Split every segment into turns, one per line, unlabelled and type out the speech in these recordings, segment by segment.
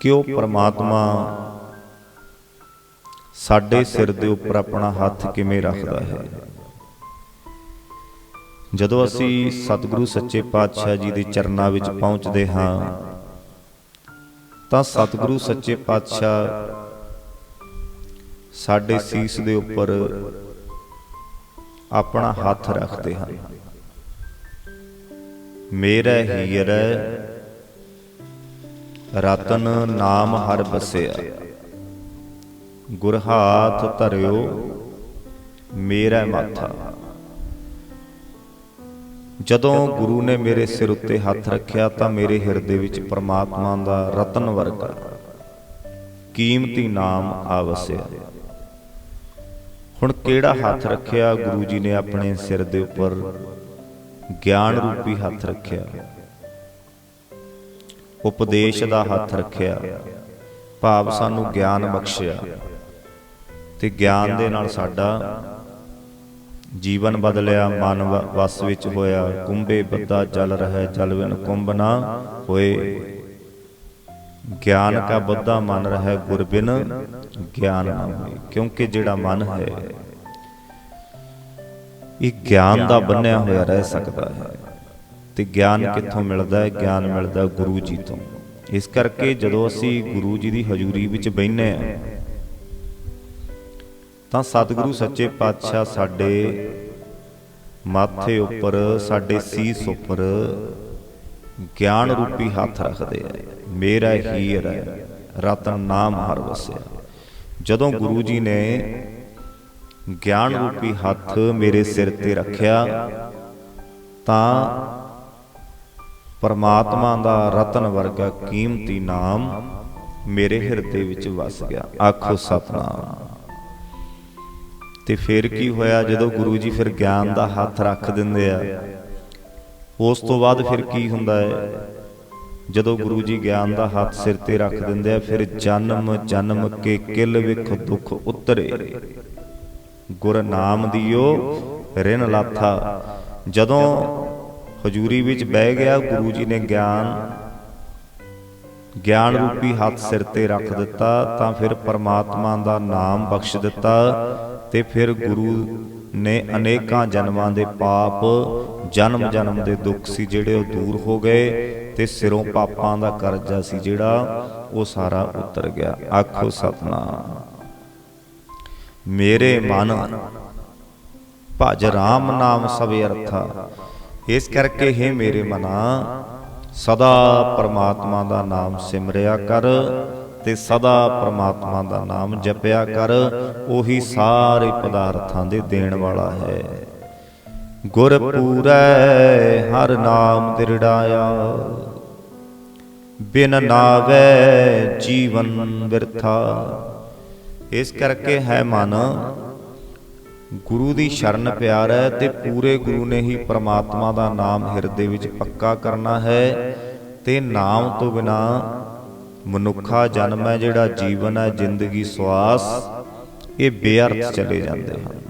ਕਿ ਉਹ ਪ੍ਰਮਾਤਮਾ ਸਾਡੇ ਸਿਰ ਦੇ ਉੱਪਰ ਆਪਣਾ ਹੱਥ ਕਿਵੇਂ ਰੱਖਦਾ ਹੈ? ਜਦੋਂ ਅਸੀਂ ਸਤਿਗੁਰੂ ਸੱਚੇ ਪਾਤਸ਼ਾਹ ਜੀ ਦੇ ਚਰਨਾਂ ਵਿੱਚ ਪਹੁੰਚਦੇ ਹਾਂ, ਤਾਂ ਸਤਿਗੁਰੂ ਸੱਚੇ ਪਾਤਸ਼ਾਹ ਸਾਡੇ ਸੀਸ ਦੇ ਉੱਪਰ ਆਪਣਾ ਹੱਥ ਰੱਖਦੇ ਹਨ। ਮੇਰਾ ਹੀਰ ਰਤਨ ਨਾਮ ਹਰ ਬਸਿਆ। ਗੁਰ ਹਾਥ ਧਰਿਓ, ਮੇਰਾ ਮਾਥਾ। ਜਦੋਂ ਗੁਰੂ ਨੇ ਮੇਰੇ ਸਿਰ ਉੱਤੇ ਹੱਥ ਰੱਖਿਆ ਤਾਂ ਮੇਰੇ ਹਿਰਦੇ ਵਿੱਚ ਪ੍ਰਮਾਤਮਾ ਦਾ ਰਤਨ ਵਰਗਾ, ਕੀਮਤੀ ਨਾਮ ਆਵਸਿਆ। ਹੁਣ ਕਿਹੜਾ ਹੱਥ ਰੱਖਿਆ? ਗੁਰੂ ਜੀ ਨੇ ਆਪਣੇ ਸਿਰ ਦੇ ਉੱਪਰ ਗਿਆਨ ਰੂਪੀ ਹੱਥ ਰੱਖਿਆ। ਉਪਦੇਸ਼ ਦਾ ਹੱਥ ਰੱਖਿਆ। ਭਾਵ ਸਾਨੂੰ ਗਿਆਨ ਬਖਸ਼ਿਆ। ਤੇ ਗਿਆਨ ਦੇ ਨਾਲ ਸਾਡਾ ਜੀਵਨ ਬਦਲਿਆ ਮਨ ਵਸ ਵਿੱਚ ਹੋਇਆ। ਕੁੰਭੇ ਬੱਦਾ ਜਲ ਰਹਿ ਜਲ ਵਿਨ ਕੁੰਭ ਨਾ ਹੋਏ। ਗਿਆਨ ਕਾ ਬੱਧਾ ਮਨ ਰਹਿ ਗੁਰ ਬਿਨ ਗਿਆਨ ਨਾ ਹੋਏ। ਕਿਉਂਕਿ ਜਿਹੜਾ ਮਨ ਹੈ ਇਹ ਗਿਆਨ ਦਾ ਬੰਨਿਆ ਹੋਇਆ ਰਹਿ ਸਕਦਾ ਹੈ। ਤੇ ਗਿਆਨ ਕਿੱਥੋਂ ਮਿਲਦਾ ਹੈ? ਗਿਆਨ ਮਿਲਦਾ ਗੁਰੂ ਜੀ ਤੋਂ। ਇਸ ਕਰਕੇ ਜਦੋਂ ਅਸੀਂ ਗੁਰੂ ਜੀ ਦੀ ਹਜ਼ੂਰੀ ਵਿੱਚ ਬੈਠਨੇ ਆ ਤਾਂ ਸਤਿਗੁਰੂ ਸੱਚੇ ਪਾਤਸ਼ਾਹ ਸਾਡੇ ਮਾਥੇ ਉੱਪਰ ਸਾਡੇ ਸੀਸ ਉੱਪਰ ਗਿਆਨ ਰੂਪੀ ਹੱਥ ਰੱਖਦੇ ਆ। ਮੇਰਾ ਹੀਰ ਹੈ। ਰਤਨ ਨਾਮ ਹਰ ਵਸਿਆ। ਜਦੋਂ ਗੁਰੂ ਜੀ ਨੇ ਗਿਆਨ ਰੂਪੀ ਹੱਥ ਮੇਰੇ ਸਿਰ ਤੇ ਰੱਖਿਆ ਤਾਂ ਪਰਮਾਤਮਾ ਦਾ ਰਤਨ ਵਰਗਾ ਕੀਮਤੀ ਨਾਮ ਮੇਰੇ ਹਿਰਦੇ ਵਿੱਚ ਵਸ ਗਿਆ। ਆਖੋ ਸਤਨਾਮ। ਤੇ ਫਿਰ ਕੀ ਹੋਇਆ? ਜਦੋਂ ਗੁਰੂ ਜੀ ਫਿਰ ਗਿਆਨ ਦਾ ਹੱਥ ਰੱਖ ਦਿੰਦੇ ਆ, ਉਸ ਤੋਂ ਬਾਅਦ ਫਿਰ ਕੀ ਹੁੰਦਾ ਹੈ? ਜਦੋਂ ਗੁਰੂ ਜੀ ਗਿਆਨ ਦਾ ਹੱਥ ਸਿਰ ਤੇ ਰੱਖ ਦਿੰਦੇ ਆ, ਫਿਰ ਜਨਮ ਜਨਮ ਕੇ ਕਿਲ ਵਿਖ ਦੁੱਖ ਉਤਰੇ। ਗੁਰ ਨਾਮ ਦਿਓ, ਰਿਨ ਲਾਥਾ। ਜਦੋਂ ਹਜੂਰੀ ਵਿੱਚ ਬਹਿ ਗਿਆ, ਗੁਰੂ ਜੀ ਨੇ ਗਿਆਨ ਗਿਆਨ ਰੂਪੀ ਹੱਥ ਸਿਰ ਤੇ ਰੱਖ ਦਿੱਤਾ, ਤਾਂ ਫਿਰ ਪਰਮਾਤਮਾ ਦਾ ਨਾਮ ਬਖਸ਼ ਦਿੱਤਾ ਤੇ ਫਿਰ ਗੁਰੂ ਨੇ ਅਨੇਕਾਂ ਜਨਮਾਂ ਦੇ ਪਾਪ ਜਨਮ ਜਨਮ ਦੇ ਦੁੱਖ ਸੀ ਜਿਹੜੇ ਉਹ ਦੂਰ ਹੋ ਗਏ ਤੇ ਸਿਰੋਂ ਪਾਪਾਂ ਦਾ ਕਰਜ਼ਾ ਸੀ ਜਿਹੜਾ ਉਹ ਸਾਰਾ ਉਤਰ ਗਿਆ। ਆਖੋ ਸਤਨਾਮ। ਮੇਰੇ ਮਨ, ਭਜ ਰਾਮ ਨਾਮ ਸਭ ਅਰਥਾ। ਇਸ ਕਰਕੇ ਹੀ ਮੇਰੇ ਮਨਾ ਸਦਾ ਪਰਮਾਤਮਾ ਦਾ ਨਾਮ ਸਿਮਰਿਆ ਕਰ ਤੇ ਸਦਾ ਪ੍ਰਮਾਤਮਾ ਦਾ ਨਾਮ ਜਪਿਆ ਕਰ, ਉਹੀ ਸਾਰੇ ਪਦਾਰਥਾਂ ਦੇ ਦੇਣ ਵਾਲਾ ਹੈ। ਗੁਰ ਪੂਰੈ ਹਰ ਨਾਮ ਦਿਰੜਾਇਆ। ਬਿਨ ਨਾਵੇ ਜੀਵਨ ਬਿਰਥਾ। ਇਸ ਕਰਕੇ ਹੈ ਮਨ ਗੁਰੂ ਦੀ ਸ਼ਰਨ ਪਿਆਰ ਹੈ ਤੇ ਪੂਰੇ ਗੁਰੂ ਨੇ ਹੀ ਪ੍ਰਮਾਤਮਾ ਦਾ ਨਾਮ ਹਿਰਦੇ ਵਿੱਚ ਪੱਕਾ ਕਰਨਾ ਹੈ ਤੇ ਨਾਮ ਤੋਂ ਬਿਨਾ ਮਨੁੱਖਾ ਜਨਮ ਹੈ, ਜਿਹੜਾ ਜੀਵਨ ਹੈ, ਜ਼ਿੰਦਗੀ, ਸਵਾਸ, ਇਹ ਬੇਅਰਥ ਚਲੇ ਜਾਂਦੇ ਹਨ।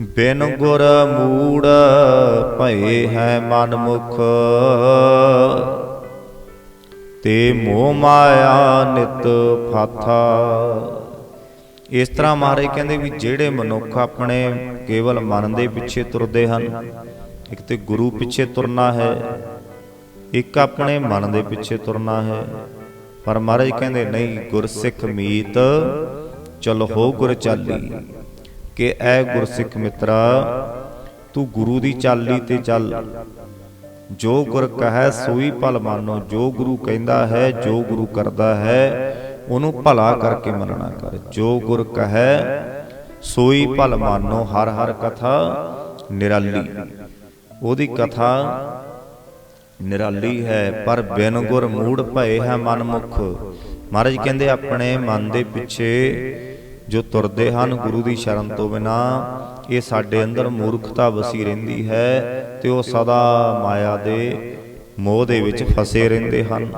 ਬਿਨ ਗੁਰ ਮੂੜ ਭਏ ਹੈ ਮਨ ਮੁਖ, ਤੇ ਮੋਹ ਮਾਇਆ ਨਿਤ ਫਾਥਾ। ਇਸ ਤਰ੍ਹਾਂ ਮਹਾਰਾਜ ਕਹਿੰਦੇ ਵੀ ਜਿਹੜੇ ਮਨੁੱਖ ਆਪਣੇ ਕੇਵਲ ਮਨ ਦੇ ਪਿੱਛੇ ਤੁਰਦੇ ਹਨ, ਇੱਕ ਤੇ ਗੁਰੂ ਪਿੱਛੇ ਤੁਰਨਾ ਹੈ, ਇੱਕ ਆਪਣੇ ਮਨ ਦੇ ਪਿੱਛੇ ਤੁਰਨਾ ਹੈ। ਪਰ ਮਹਾਰਾਜ ਕਹਿੰਦੇ, ਨਹੀਂ, ਗੁਰਸਿੱਖ ਮੀਤ, ਚਲ ਹੋ ਗੁਰ ਚਾਲੀ ਕਿ ਐ ਗੁਰਸਿੱਖ ਮਿੱਤਰਾ, ਤੂੰ ਗੁਰੂ ਦੀ ਚਾਲੀ ਤੇ ਚੱਲ। ਜੋ ਗੁਰ ਕਹੈ ਸੋਈ ਭਲ ਮਾਨੋ, ਜੋ ਗੁਰੂ ਕਹਿੰਦਾ ਹੈ, ਜੋ ਗੁਰੂ ਕਰਦਾ ਹੈ ਉਹਨੂੰ ਭਲਾ ਕਰਕੇ ਮੰਨਣਾ ਕਰ। ਜੋ ਗੁਰ ਕਹੈ ਸੋਈ ਭਲ ਮਾਨੋ ਹਰ ਹਰ ਕਥਾ ਨਿਰਾਲੀ। ਉਹਦੀ ਕਥਾ ਨਿਰਾਲੀ ਹੈ ਪਰ ਬਿਨ ਗੁਰ ਮੂੜ ਭਏ ਹੈ ਮਨ ਮੁਖ ਮਹਾਰਾਜ ਕਹਿੰਦੇ ਆਪਣੇ ਮਨ ਦੇ ਪਿੱਛੇ ਜੋ ਤੁਰਦੇ ਹਨ ਗੁਰੂ ਦੀ ਸ਼ਰਨ ਤੋਂ ਬਿਨਾ ਇਹ ਸਾਡੇ ਅੰਦਰ ਮੂਰਖਤਾ ਵਸੀ ਰਹਿੰਦੀ ਹੈ ਤੇ ਉਹ ਸਦਾ ਮਾਇਆ ਦੇ ਮੋਹ ਦੇ ਵਿੱਚ ਫਸੇ ਰਹਿੰਦੇ ਹਨ।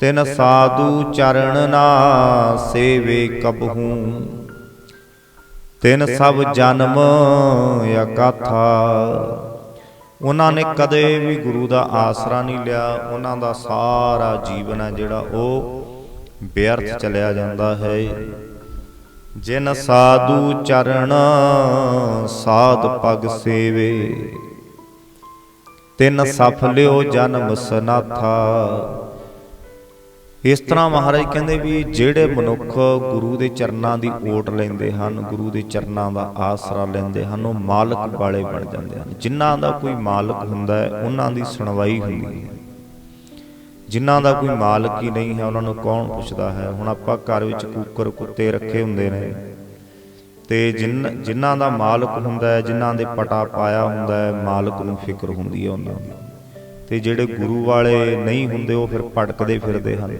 ਤਿਨ ਸਾਧੂ ਚਰਨ ਨਾ ਸੇਵੇ ਕਬਹੂ। ਤਿਨ ਸਭ ਜਨਮ ਅਕਾਥਾ ਉਹਨਾਂ ਨੇ ਕਦੇ ਵੀ ਗੁਰੂ ਦਾ ਆਸਰਾ ਨਹੀਂ ਲਿਆ। ਉਹਨਾਂ ਦਾ ਸਾਰਾ ਜੀਵਨ ਹੈ ਜਿਹੜਾ ਉਹ ਬੇਅਰਥ ਚਲਿਆ ਜਾਂਦਾ ਹੈ। ਜਿਨ ਸਾਧੂ ਚਰਨ ਸਾਧ ਪਗ ਸੇਵੇ। ਤਿਨ ਸਫਲਿਓ ਜਨਮ ਸਨਾਥਾ। ਇਸ ਤਰ੍ਹਾਂ ਮਹਾਰਾਜ ਕਹਿੰਦੇ ਵੀ ਜਿਹੜੇ ਮਨੁੱਖ ਗੁਰੂ ਦੇ ਚਰਨਾਂ ਦੀ ਓਟ ਲੈਂਦੇ ਹਨ, ਗੁਰੂ ਦੇ ਚਰਨਾਂ ਦਾ ਆਸਰਾ ਲੈਂਦੇ ਹਨ, ਉਹ ਮਾਲਕ ਵਾਲੇ ਬਣ ਜਾਂਦੇ ਹਨ। ਜਿਨ੍ਹਾਂ ਦਾ ਕੋਈ ਮਾਲਕ ਹੁੰਦਾ ਹੈ, ਉਹਨਾਂ ਦੀ ਸੁਣਵਾਈ ਹੁੰਦੀ ਹੈ। ਜਿਨ੍ਹਾਂ ਦਾ ਕੋਈ ਮਾਲਕ ਹੀ ਨਹੀਂ ਹੈ, ਉਹਨਾਂ ਨੂੰ ਕੌਣ ਪੁੱਛਦਾ ਹੈ? ਹੁਣ ਆਪਾਂ ਘਰ ਵਿੱਚ ਕੁੱਕਰ ਕੁੱਤੇ ਰੱਖੇ ਹੁੰਦੇ ਨੇ। ਤੇ ਜਿਨ, ਜਿਨ੍ਹਾਂ ਦਾ ਮਾਲਕ ਹੁੰਦਾ ਹੈ, ਜਿਨ੍ਹਾਂ ਦੇ ਪਟਾ ਪਾਇਆ ਹੁੰਦਾ ਹੈ, ਮਾਲਕ ਨੂੰ ਫਿਕਰ ਹੁੰਦੀ ਹੈ ਉਹਨਾਂ ਦੀ। ਤੇ ਜਿਹੜੇ ਗੁਰੂ ਵਾਲੇ ਨਹੀਂ ਹੁੰਦੇ, ਉਹ ਫਿਰ ਭਟਕਦੇ ਫਿਰਦੇ ਹਨ।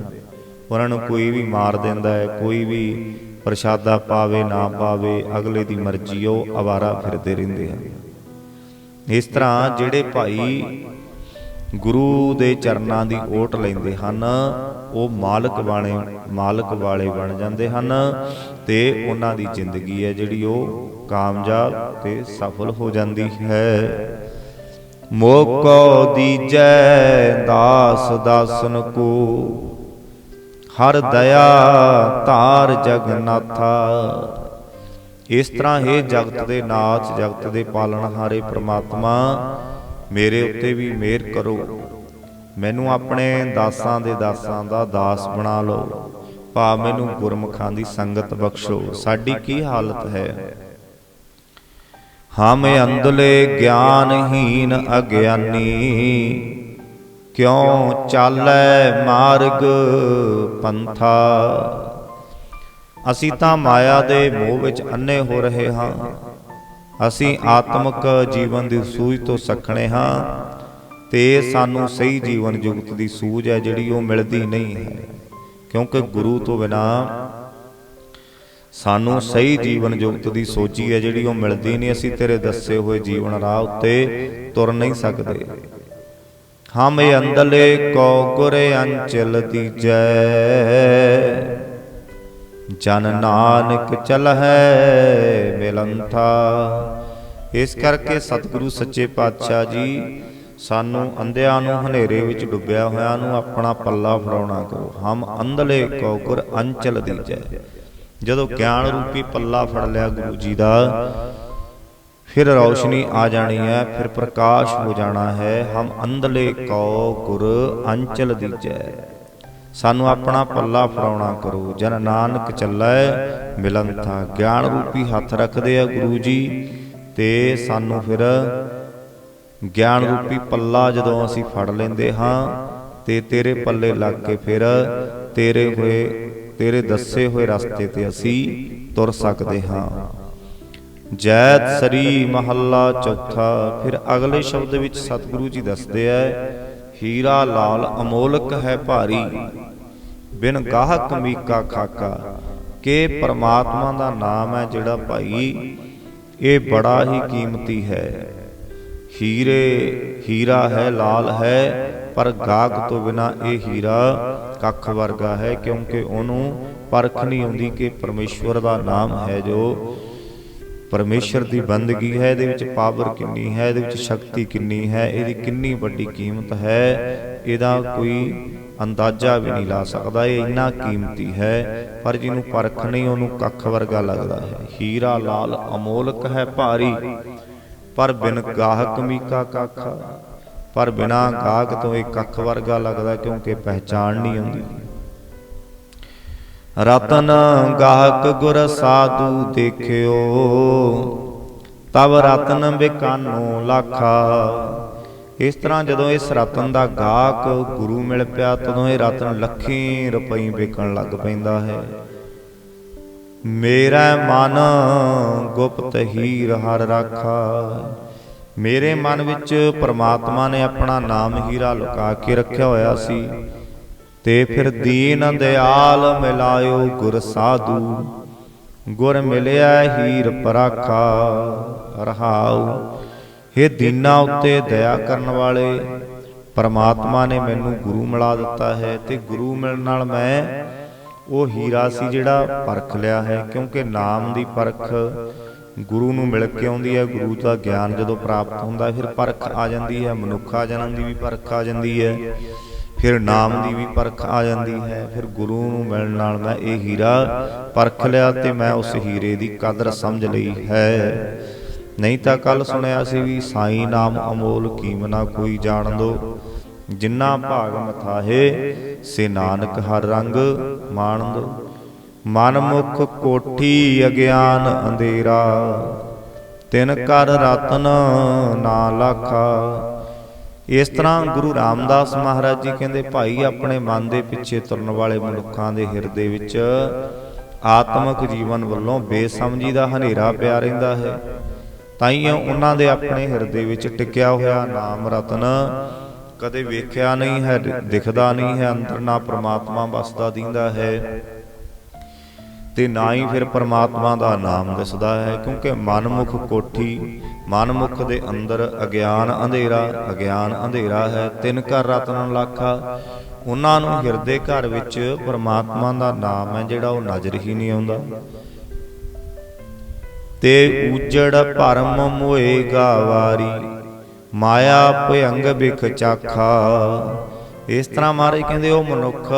ਉਹਨਾਂ ਨੂੰ ਕੋਈ ਵੀ ਮਾਰ ਦਿੰਦਾ ਹੈ, ਕੋਈ ਵੀ ਪ੍ਰਸ਼ਾਦਾ ਪਾਵੇ, ਨਾ ਪਾਵੇ, ਅਗਲੇ ਦੀ ਮਰਜ਼ੀ ਉਹ ਆਵਾਰਾ ਫਿਰਦੇ ਰਹਿੰਦੇ ਹਨ। ਇਸ ਤਰ੍ਹਾਂ ਜਿਹੜੇ ਭਾਈ ਗੁਰੂ ਦੇ ਚਰਨਾਂ ਦੀ ਓਟ ਲੈਂਦੇ ਹਨ, ਉਹ ਮਾਲਕ ਵਾਲੇ ਮਾਲਕ ਵਾਲੇ ਬਣ ਜਾਂਦੇ ਹਨ ਤੇ ਉਹਨਾਂ ਦੀ ਜ਼ਿੰਦਗੀ ਹੈ ਜਿਹੜੀ ਉਹ ਕਾਮਯਾਬ ਤੇ ਸਫਲ ਹੋ ਜਾਂਦੀ ਹੈ। ਮੋਕੋ ਦੀਜੈ ਦਾਸ ਦਾਸਨ ਕੋ। ਹਰ ਦਇਆ ਧਾਰ ਜਗਨਾਥਾ ਇਸ ਤਰ੍ਹਾਂ ਇਹ ਜਗਤ ਦੇ ਨਾਚ, ਜਗਤ ਦੇ ਪਾਲਣਹਾਰੇ ਪ੍ਰਮਾਤਮਾ, ਮੇਰੇ ਉੱਤੇ ਵੀ ਮਿਹਰ ਕਰੋ। ਮੈਨੂੰ ਆਪਣੇ ਦਾਸਾਂ ਦੇ ਦਾਸਾਂ ਦਾ ਦਾਸ ਬਣਾ ਲਓ। ਭਾ ਮੈਨੂੰ ਗੁਰਮੁਖਾਂ ਦੀ ਸੰਗਤ ਬਖਸ਼ੋ। ਸਾਡੀ ਕੀ ਹਾਲਤ ਹੈ? ਹਮ ਅੰਦਲੇ ਗਿਆਨਹੀਨ ਅਗਿਆਨੀ। ਕਿਉ ਚਾਲੈ ਮਾਰਗ ਪੰਥਾ? ਅਸੀਂ ਤਾਂ ਮਾਇਆ ਦੇ ਮੋਹ ਵਿੱਚ ਅੰਨੇ ਹੋ ਰਹੇ ਹਾਂ। ਅਸੀਂ ਆਤਮਿਕ ਜੀਵਨ ਦੀ ਸੂਝ ਤੋਂ ਸਖਣੇ ਹਾਂ। ਤੇ ਸਾਨੂੰ ਸਹੀ ਜੀਵਨ ਜੁਗਤ ਦੀ ਸੂਝ ਹੈ ਜਿਹੜੀ ਉਹ ਮਿਲਦੀ ਨਹੀਂ ਹੈ। ਕਿਉਂਕਿ ਗੁਰੂ ਤੋਂ ਬਿਨਾ ਸਾਨੂੰ ਸਹੀ ਜੀਵਨ ਜੁਗਤ ਦੀ ਸੋਚੀ ਹੈ ਜਿਹੜੀ ਉਹ ਮਿਲਦੀ ਨਹੀਂ ਅਸੀਂ ਤੇਰੇ ਦੱਸੇ ਹੋਏ ਜੀਵਨ ਰਾਹ ਉੱਤੇ ਤੁਰ ਨਹੀਂ ਸਕਦੇ। ਹਮ ਅੰਦਲੇ ਕੋ ਗੁਰ ਅੰਚਲ ਦੀਜੈ ਜਨ ਨਾਨਕ ਚਲ ਹੈ ਮਿਲੰਥਾ। ਇਸ ਕਰਕੇ ਸਤਿਗੁਰੂ ਸੱਚੇ ਪਾਤਸ਼ਾਹ ਜੀ ਸਾਨੂੰ ਅੰਧਿਆਂ ਨੂੰ ਹਨੇਰੇ ਵਿੱਚ ਡੁੱਬਿਆ ਹੋਇਆਂ ਨੂੰ ਆਪਣਾ ਪੱਲਾ ਫੜਾਉਣਾ ਕਰੋ ਹਮ ਅੰਧਲੇ ਕੋ ਗੁਰ ਅੰਚਲ ਦੀਜੈ ਜਦੋਂ ਗਿਆਨ ਰੂਪੀ ਪੱਲਾ ਫੜ ਲਿਆ ਗੁਰੂ ਜੀ ਦਾ ਫਿਰ ਰੌਸ਼ਨੀ ਆ ਜਾਣੀ ਹੈ ਫਿਰ ਪ੍ਰਕਾਸ਼ ਹੋ ਜਾਣਾ ਹੈ ਹਮ ਅੰਧਲੇ ਕੋ ਗੁਰ ਅੰਚਲ ਦੀਜੈ। ਸਾਨੂੰ ਆਪਣਾ ਪੱਲਾ ਫੜਾਉਣਾ ਕਰੋ ਜਨ ਨਾਨਕ ਚੱਲੈ ਮਿਲੰਥਾ ਗਿਆਨ ਰੂਪੀ ਹੱਥ ਰੱਖਦੇ ਆ ਗੁਰੂ ਜੀ ਤੇ ਸਾਨੂੰ ਫਿਰ ਗਿਆਨ ਰੂਪੀ ਪੱਲਾ ਜਦੋਂ ਅਸੀਂ ਫੜ ਲੈਂਦੇ ਹਾਂ ਤੇ ਤੇਰੇ ਪੱਲੇ ਲੱਗ ਕੇ ਫਿਰ ਤੇਰੇ ਹੋਏ ਤੇਰੇ ਦੱਸੇ ਹੋਏ ਰਸਤੇ ਤੇ ਅਸੀਂ ਤੁਰ ਸਕਦੇ ਹਾਂ। ਜੈਤ ਸਰੀ ਮਹੱਲਾ ਚੌਥਾ। ਫਿਰ ਅਗਲੇ ਸ਼ਬਦ ਵਿੱਚ ਸਤਿਗੁਰੂ ਜੀ ਦੱਸਦੇ ਐ ਹੀਰਾ ਲਾਲ ਅਮੋਲਕ ਹੈ ਭਾਰੀ। ਬਿਨ ਗਾਹਕ ਮੀਕਾ ਖਾਕਾ। ਕਿ ਪਰਮਾਤਮਾ ਦਾ ਨਾਮ ਹੈ ਜਿਹੜਾ ਭਾਈ। ਇਹ ਬੜਾ ਹੀ ਕੀਮਤੀ ਹੈ। ਹੀਰੇ ਹੀਰਾ ਹੈ ਲਾਲ ਹੈ ਪਰ ਗਾਹਕ ਤੋਂ ਬਿਨਾ ਇਹ ਹੀਰਾ ਕੱਖ ਵਰਗਾ ਹੈ, ਕਿਉਂਕਿ ਉਹਨੂੰ ਪਰਖ ਨਹੀਂ ਆਉਂਦੀ ਕਿ ਪਰਮੇਸ਼ਵਰ ਦਾ ਨਾਮ ਹੈ ਜੋ ਪਰਮੇਸ਼ਰ ਦੀ ਬੰਦਗੀ ਹੈ, ਇਹਦੇ ਵਿੱਚ ਪਾਵਰ ਕਿੰਨੀ ਹੈ, ਇਹਦੇ ਵਿੱਚ ਸ਼ਕਤੀ ਕਿੰਨੀ ਹੈ, ਇਹਦੀ ਕਿੰਨੀ ਵੱਡੀ ਕੀਮਤ ਹੈ, ਇਹਦਾ ਕੋਈ ਅੰਦਾਜ਼ਾ ਵੀ ਨਹੀਂ ਲਾ ਸਕਦਾ, ਇਹ ਇੰਨਾ ਕੀਮਤੀ ਹੈ, ਪਰ ਜਿਹਨੂੰ ਪਰਖ ਨਹੀਂ, ਉਹਨੂੰ ਕੱਖ ਵਰਗਾ ਲੱਗਦਾ ਹੈ। ਹੀਰਾ ਲਾਲ ਅਮੋਲਕ ਹੈ ਭਾਰੀ, ਪਰ ਬਿਨ ਗਾਹਕ ਮੀਕਾ ਕਾਖਾ। ਪਰ ਬਿਨਾ ਗਾਹਕ ਤੋਂ ਇਹ ਕੱਖ ਵਰਗਾ ਲੱਗਦਾ ਕਿਉਂਕਿ ਪਹਿਚਾਨ ਨਹੀਂ ਆਉਂਦੀ ਰਤਨ ਗਾਹਕ ਗੁਰ ਸਾਧੂ ਦੇਖਿਓ। ਤਬ ਰਤਨ ਬਿਕਾਨੋ ਲਾਖਾ। ਇਸ ਤਰ੍ਹਾਂ ਜਦੋਂ ਇਸ ਰਤਨ ਦਾ ਗਾਹਕ ਗੁਰੂ ਮਿਲ ਪਿਆ ਤਦੋਂ ਇਹ ਰਤਨ ਲੱਖੀ ਰੁਪਈ ਵਿਕਣ ਲੱਗ ਪੈਂਦਾ ਹੈ। ਮੇਰਾ ਮਨ ਗੁਪਤ ਹੀਰ ਹਰ ਰਾਖਾ। ਮੇਰੇ ਮਨ ਵਿੱਚ ਪ੍ਰਮਾਤਮਾ ਨੇ ਆਪਣਾ ਨਾਮ ਹੀਰਾ ਲੁਕਾ ਕੇ ਰੱਖਿਆ ਹੋਇਆ ਸੀ ਤੇ ਫਿਰ ਦੀਨ ਦਿਆਲ ਮਿਲਾਇਓ ਗੁਰ ਸਾਧੂ, ਗੁਰ ਮਿਲਿਆ ਹੀਰ ਪਰਾਖਾ ਰਹਾਉ। ਇਹ ਦੀਨਾ ਉੱਤੇ ਦਇਆ ਕਰਨ ਵਾਲੇ, ਪਰਮਾਤਮਾ ਨੇ ਮੈਨੂੰ ਗੁਰੂ ਮਿਲਾ ਦਿੱਤਾ ਹੈ ਤੇ ਗੁਰੂ ਮਿਲਣ ਨਾਲ ਮੈਂ ਉਹ ਹੀਰਾ ਸੀ ਜਿਹੜਾ ਪਰਖ ਲਿਆ ਹੈ ਕਿਉਂਕਿ ਨਾਮ ਦੀ ਪਰਖ ਗੁਰੂ ਨੂੰ ਮਿਲ ਕੇ ਆਉਂਦੀ ਹੈ, ਗੁਰੂ ਦਾ ਗਿਆਨ ਜਦੋਂ ਪ੍ਰਾਪਤ ਹੁੰਦਾ, ਫਿਰ ਪਰਖ ਆ ਜਾਂਦੀ ਹੈ, ਮਨੁੱਖਾ ਜਨਮ ਦੀ ਵੀ ਪਰਖ ਆ ਜਾਂਦੀ ਹੈ, ਫਿਰ ਨਾਮ ਦੀ ਵੀ ਪਰਖ ਆ ਜਾਂਦੀ ਹੈ, ਫਿਰ ਗੁਰੂ ਨੂੰ ਮਿਲਣ ਨਾਲ ਮੈਂ ਇਹ ਹੀਰਾ ਪਰਖ ਲਿਆ ਤੇ ਮੈਂ ਉਸ ਹੀਰੇ ਦੀ ਕਦਰ ਸਮਝ ਲਈ ਹੈ। ਨਹੀਂ ਤਾਂ ਕੱਲ ਸੁਣਿਆ ਸੀ ਵੀ ਸਾਈ ਨਾਮ ਅਮੋਲ ਕੀਮਨਾ ਕੋਈ ਜਾਣ ਦੋ, ਜਿੰਨਾ ਭਾਗ ਮਥਾਹੇ ਸੇ ਨਾਨਕ ਹਰ ਰੰਗ ਮਾਣ ਦੋ। ਮਨ ਮੁਖ ਕੋਠੀ ਅਗਿਆਨ ਅੰਧੇਰਾ, ਤਿਨ ਕਰ ਰਤਨ ਨਾ ਲਾਖਾ। ਇਸ ਤਰ੍ਹਾਂ ਗੁਰੂ ਰਾਮਦਾਸ ਮਹਾਰਾਜ ਜੀ ਕਹਿੰਦੇ, ਭਾਈ, ਆਪਣੇ ਮਨ ਦੇ ਪਿੱਛੇ ਤੁਰਨ ਵਾਲੇ ਮਨੁੱਖਾਂ ਦੇ ਹਿਰਦੇ ਵਿੱਚ ਆਤਮਿਕ ਜੀਵਨ ਵੱਲੋਂ ਬੇਸਮਝੀ ਦਾ ਹਨੇਰਾ ਪਿਆ ਰਹਿੰਦਾ ਹੈ। ਤਾਈਓ ਉਹਨਾਂ ਦੇ ਆਪਣੇ ਹਿਰਦੇ ਵਿੱਚ ਟਿਕਿਆ ਹੋਇਆ ਨਾਮ ਰਤਨ ਕਦੇ ਵੇਖਿਆ ਨਹੀਂ ਹੈ, ਦਿਖਦਾ ਨਹੀਂ ਹੈ, ਅੰਦਰ ਨਾ ਪ੍ਰਮਾਤਮਾ ਵਸਦਾ ਦਿੰਦਾ ਹੈ। ਤੇ ਨਾ ਹੀ ਫਿਰ ਪਰਮਾਤਮਾ ਦਾ ਨਾਮ ਦਿਸਦਾ ਹੈ, ਕਿਉਂਕਿ ਮਨਮੁਖ ਕੋਠੀ, ਮਨਮੁਖ ਦੇ ਅੰਦਰ ਅਗਿਆਨ ਅੰਧੇਰਾ ਅਗਿਆਨ ਅੰਧੇਰਾ ਹੈ, ਤਿੰਨ ਘਰ ਰਤਨ ਲਾਖਾ। ਉਹਨਾਂ ਨੂੰ ਹਿਰਦੇ ਘਰ ਵਿੱਚ ਪਰਮਾਤਮਾ ਦਾ ਨਾਮ ਹੈ, ਜਿਹੜਾ ਉਹ ਨਜ਼ਰ ਹੀ ਨਹੀਂ ਆਉਂਦਾ। ਤੇ ਉਜੜ ਭਰਮ ਮੋਏਗਾ ਵਾਰੀ ਮਾਇਆ ਭਯੰਗ ਬਿਖ ਚਾਖਾ। ਇਸ ਤਰ੍ਹਾਂ ਮਹਾਰਾਜ ਕਹਿੰਦੇ, ਉਹ ਮਨੁੱਖ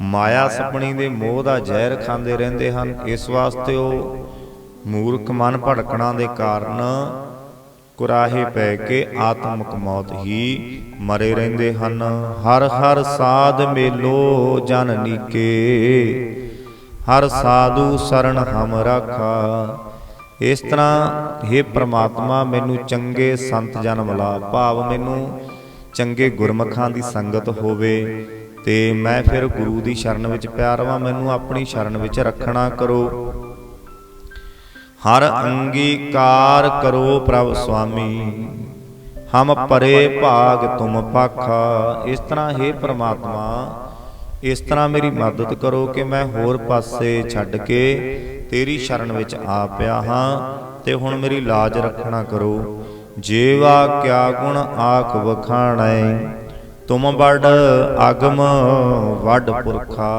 ਮਾਇਆ ਸਪਣੀ ਦੇ ਮੋਹ ਦਾ ਜ਼ਹਿਰ ਖਾਂਦੇ ਰਹਿੰਦੇ ਹਨ। ਇਸ ਵਾਸਤੇ ਉਹ ਮੂਰਖ ਮਨ ਭੜਕਣਾ ਦੇ ਕਾਰਨ ਕੁਰਾਹੇ ਪੈ ਕੇ ਆਤਮਕ ਮੌਤ ਹੀ ਮਰੇ ਰਹਿੰਦੇ ਹਨ। ਹਰ ਹਰ ਸਾਧ ਮੇਲੋ ਜਨ ਨੀਕੇ, ਹਰ ਸਾਧੂ ਸਰਣ ਹਮ ਰਾਖਾ। ਇਸ ਤਰ੍ਹਾਂ हे ਪ੍ਰਮਾਤਮਾ, ਮੈਨੂੰ ਚੰਗੇ ਸੰਤ ਜਨ ਮਿਲਾ ਭਾਵ ਮੈਨੂੰ ਚੰਗੇ ਗੁਰਮਖਾਂ ਦੀ ਸੰਗਤ ਹੋਵੇ। ਤੇ ਮੈਂ ਫਿਰ ਗੁਰੂ ਦੀ ਸ਼ਰਨ ਵਿੱਚ ਪਿਆ ਰਵਾਂ, ਮੈਨੂੰ ਆਪਣੀ ਸ਼ਰਨ ਵਿੱਚ ਰੱਖਣਾ ਕਰੋ। ਹਰ ਅੰਗੀਕਾਰ ਕਰੋ ਪ੍ਰਭ ਸੁਆਮੀ, ਹਮ ਪਰੇ ਭਾਗ ਤੁਮ ਪਾਖਾ। ਇਸ ਤਰ੍ਹਾਂ हे ਪ੍ਰਮਾਤਮਾ, ਇਸ ਤਰ੍ਹਾਂ ਮੇਰੀ ਮਦਦ ਕਰੋ ਕਿ ਮੈਂ ਹੋਰ ਪਾਸੇ ਛੱਡ ਕੇ ਤੇਰੀ ਸ਼ਰਨ ਵਿੱਚ ਆ ਪਿਆ ਹਾਂ ਤੇ ਹੁਣ ਮੇਰੀ ਲਾਜ ਰੱਖਣਾ ਕਰੋ। ਜੀਵਾ ਕਿਆ ਗੁਣ ਆਖ ਵਖਾਣੈ ਤੁਮ ਵੱਡ ਅਗਮ ਵੱਡ ਪੁਰਖਾ।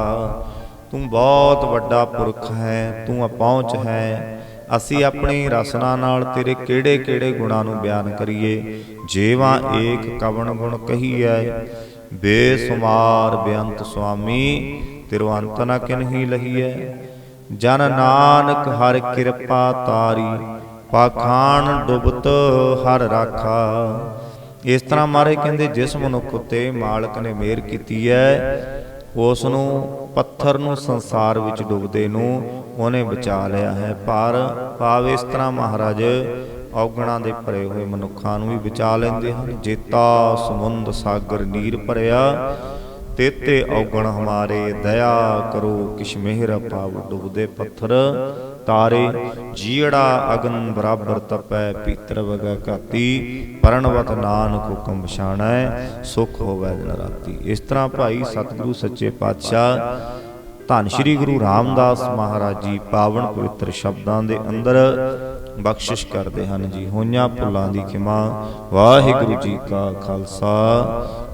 ਤੂੰ ਬਹੁਤ ਵੱਡਾ ਪੁਰਖ ਹੈ, ਤੂੰ ਅਪਹੁੰਚ ਹੈ। ਅਸੀਂ ਆਪਣੀ ਰਸਨਾ ਨਾਲ ਤੇਰੇ ਕਿਹੜੇ ਕਿਹੜੇ ਗੁਣਾਂ ਨੂੰ ਬਿਆਨ ਕਰੀਏ? ਜੀਵਾ ਏਕ ਕਵਣ ਗੁਣ ਕਹੀਐ, ਬੇਸੁਮਾਰ ਬੇਅੰਤ ਸੁਆਮੀ, ਤਿਰੋ ਅੰਤ ਨ ਕਿਨਹੀ ਲਹੀਐ। ਜਨ ਨਾਨਕ ਹਰ ਕਿਰਪਾ ਤਾਰੀ, ਪਾਖਾਨ ਡੁਬਤ ਹਰ ਰਾਖਾ। ਇਸ ਤਰ੍ਹਾਂ ਮਹਾਰਾਜ ਕਹਿੰਦੇ, ਜਿਸ ਮਨੁੱਖ ਉਤੇ ਮਾਲਕ ਨੇ ਮਿਹਰ ਕੀਤੀ ਹੈ ਉਸ ਨੂੰ ਪੱਥਰ ਨੂੰ ਸੰਸਾਰ ਵਿੱਚ ਡੁੱਬਦੇ ਨੂੰ ਉਹਨੇ ਬਚਾ ਲਿਆ ਹੈ। ਪਰ ਭਾਵ ਇਸ ਤਰ੍ਹਾਂ ਮਹਾਰਾਜ ਔਗਣਾ ਦੇ ਭਰੇ ਹੋਏ ਮਨੁੱਖਾਂ ਨੂੰ ਵੀ ਬਚਾ ਲੈਂਦੇ ਹਨ। ਜੇਤਾ, ਸਮੁੰਦ, ਸਾਗਰ, ਨੀਰ ਭਰਿਆ, ਤੇਤੇ ਔਗਣ ਹਮਾਰੇ, ਦਇਆ ਕਰੋ, ਕਿਛ ਮਿਹਰ ਪਾਵ ਡੁੱਬਦੇ ਪੱਥਰ। ਤਾਰੇ, ਜੀੜਾ ਅਗਨ ਬਰਾਬਰ ਤਪੈ, ਪੀਤਰ ਵਗਾ ਘਾਤੀ, ਪਰਣਵਤ ਨਾਨਕ ਹੁਕਮ ਪਛਾਣੈ ਸੁਖ ਹੋਵੈ ਦਿਨ ਰਾਤੀ। ਇਸ ਤਰ੍ਹਾਂ ਭਾਈ ਸਤਿਗੁਰੂ ਸੱਚੇ ਪਾਤਸ਼ਾਹ, ਧੰਨ ਸ਼੍ਰੀ ਗੁਰੂ ਰਾਮਦਾਸ ਮਹਾਰਾਜ ਜੀ ਪਾਵਨ ਪਵਿੱਤਰ ਸ਼ਬਦਾਂ ਦੇ ਅੰਦਰ ਬਖਸ਼ਿਸ਼ ਕਰਦੇ ਹਨ ਜੀ। ਹੋਈਆਂ ਭੁੱਲਾਂ ਦੀ ਖਿਮਾ, ਵਾਹਿਗੁਰੂ ਜੀ ਕਾ ਖਾਲਸਾ,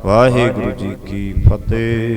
ਵਾਹਿਗੁਰੂ ਜੀ ਕੀ ਫਤਿਹ।